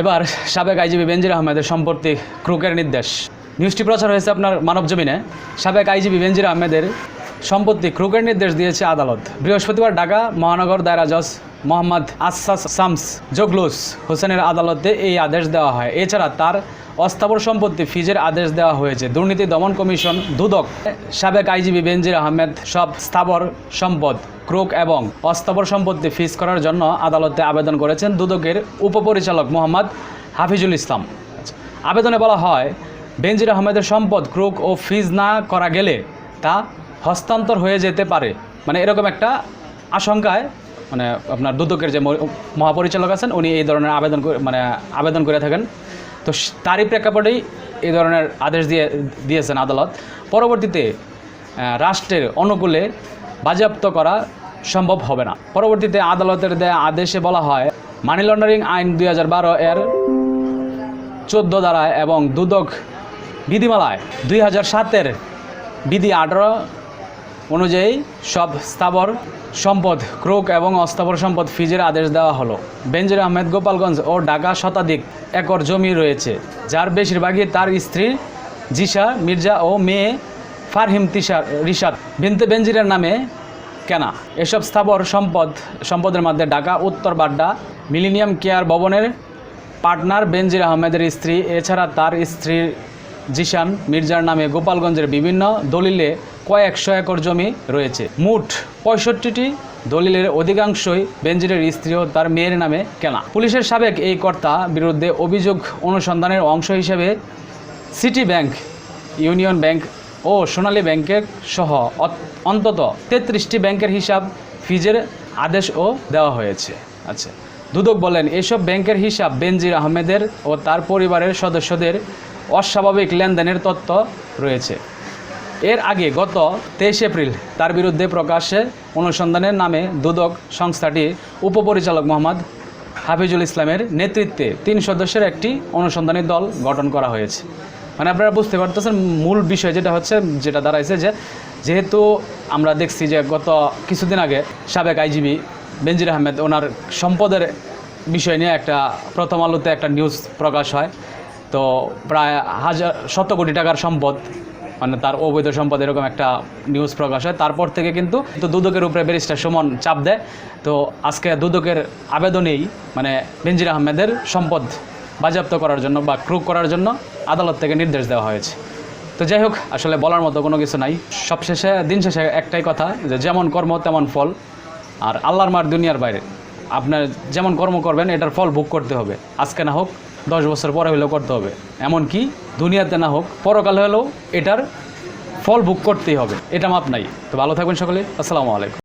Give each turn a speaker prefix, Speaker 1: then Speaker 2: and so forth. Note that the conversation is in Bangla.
Speaker 1: এবার সাবেক আইজিবি বেনজির আহমেদের সম্পত্তি ক্রুকের নির্দেশ। নিউজটি প্রচার হয়েছে আপনার মানব জমিনে সাবেক আইজিবি বেনজির আহমেদের সম্পত্তি ক্রুকের নির্দেশ দিয়েছে আদালত। বৃহস্পতিবার ঢাকা মহানগর দায়রা জজ মোহাম্মদ আসাস শামস জগলুস হোসেনের আদালতে এই আদেশ দেওয়া হয়। এছাড়া তার অস্থাবর সম্পত্তি ফিজের আদেশ দেওয়া হয়েছে। দুর্নীতি দমন কমিশন দুদক সাবেক আইজিবি বেনজির আহমেদ সব স্থাবর সম্পদ, ক্রোক এবং অস্থাবর সম্পত্তি ফিজ করার জন্য আদালতে আবেদন করেছেন দুদকের উপপরিচালক মোহাম্মদ হাফিজুল ইসলাম। আবেদনে বলা হয়, বেনজির আহমেদের সম্পদ ক্রোক ও ফিজ না করা গেলে তা হস্তান্তর হয়ে যেতে পারে। মানে এরকম একটা আশঙ্কায় মানে আপনার দুদকের যে মহাপরিচালক আছেন, উনি এই ধরনের আবেদন মানে আবেদন করে থাকেন। তো তারই প্রেক্ষাপটেই এই ধরনের আদেশ দিয়ে, দিয়েছেন আদালত। পরবর্তীতে রাষ্ট্রের অনুকূলে বাজেয়াপ্ত করা সম্ভব হবে না। পরবর্তীতে আদালতের দেয়া আদেশে বলা হয়, মানি লন্ডারিং আইন দুই হাজার বারো এর চোদ্দ ধারায় এবং দুদক বিধিমালায় দুই হাজার সাতের বিধি আঠারো অনুযায়ী সব স্থাবর সম্পদ, ক্রোক এবং অস্থাবর সম্পদ ফিজের আদেশ দেওয়া হলো। বেনজির আহমেদ, গোপালগঞ্জ ও ঢাকা শতাধিক একর জমি রয়েছে, যার বেশিরভাগই তার স্ত্রী জিশা, মির্জা ও মেয়ে ফারহিম তিশা, রিশাদ বিনতে বেনজিরের নামে কেনা। এসব স্থাবর সম্পদ, সম্পদের মধ্যে ঢাকা, উত্তর বাড্ডা, মিলিনিয়াম কেয়ার ভবনের পার্টনার বেনজির আহমেদের স্ত্রী, এছাড়া তার স্ত্রী জিশান মির্জার নামে গোপালগঞ্জের বিভিন্ন দলিলে কয়েকশো একর জমি রয়েছে। মোট পঁয়ষট্টিটি দলিলের অধিকাংশই বেনজিরের স্ত্রী ও তার মেয়ের নামে কেনা। পুলিশের সাবেক এই কর্তা বিরুদ্ধে অভিযোগ অনুসন্ধানের অংশ হিসেবে সিটি ব্যাংক, ইউনিয়ন ব্যাংক ও সোনালী ব্যাংকের সহ অন্তত তেত্রিশটি ব্যাংকের হিসাব ফিজের আদেশও দেওয়া হয়েছে। আচ্ছা দুদক বলেন, এসব ব্যাংকের হিসাব বেনজির আহমেদের ও তার পরিবারের সদস্যদের অস্বাভাবিক লেনদেনের তথ্য রয়েছে। এর আগে গত তেইশ এপ্রিল তার বিরুদ্ধে প্রকাশ্যে অনুসন্ধানের নামে দুদক সংস্থাটি উপপরিচালক মোহাম্মদ হাফিজুল ইসলামের নেতৃত্বে তিন সদস্যের একটি অনুসন্ধানী দল গঠন করা হয়েছে। মানে আপনারা বুঝতে পারতেছেন মূল বিষয় যেটা হচ্ছে, যেটা দাঁড়াইছে যে যেহেতু আমরা দেখছি যে গত কিছুদিন আগে সাবেক আইজিবি বেনজির আহমেদ ওনার সম্পদের বিষয় নিয়ে একটা প্রথম আলোতে একটা নিউজ প্রকাশ হয়। তো প্রায় হাজার, শত কোটি টাকার সম্পদ মানে তার অবৈধ সম্পদ এরকম একটা নিউজ প্রকাশ হয়। তারপর থেকে কিন্তু তো দুদকের উপরে ব্যারিস্টার সুমন চাপ দেয়। তো আজকে দুদকের আবেদনেই মানে বেনজির আহমেদের সম্পদ বাজেয়াপ্ত করার জন্য বা ক্রুক করার জন্য আদালত থেকে নির্দেশ দেওয়া হয়েছে। তো যাই হোক, আসলে বলার মতো কোনো কিছু নাই। সবশেষে, দিন শেষে একটাই কথা যে যেমন কর্ম তেমন ফল। আর আল্লাহর মার দুনিয়ার বাইরে। আপনার যেমন কর্ম করবেন, এটার ফল ভোগ করতে হবে। আজকে না হোক দশ বছর পরে হলেও করতে হবে। এমনকি দুনিয়াতে না হোক, পরকালে হলেও এটার ফল বুক করতেই হবে। এটা মাপ নাই। তো ভালো থাকবেন সকলে। আসসালামু আলাইকুম।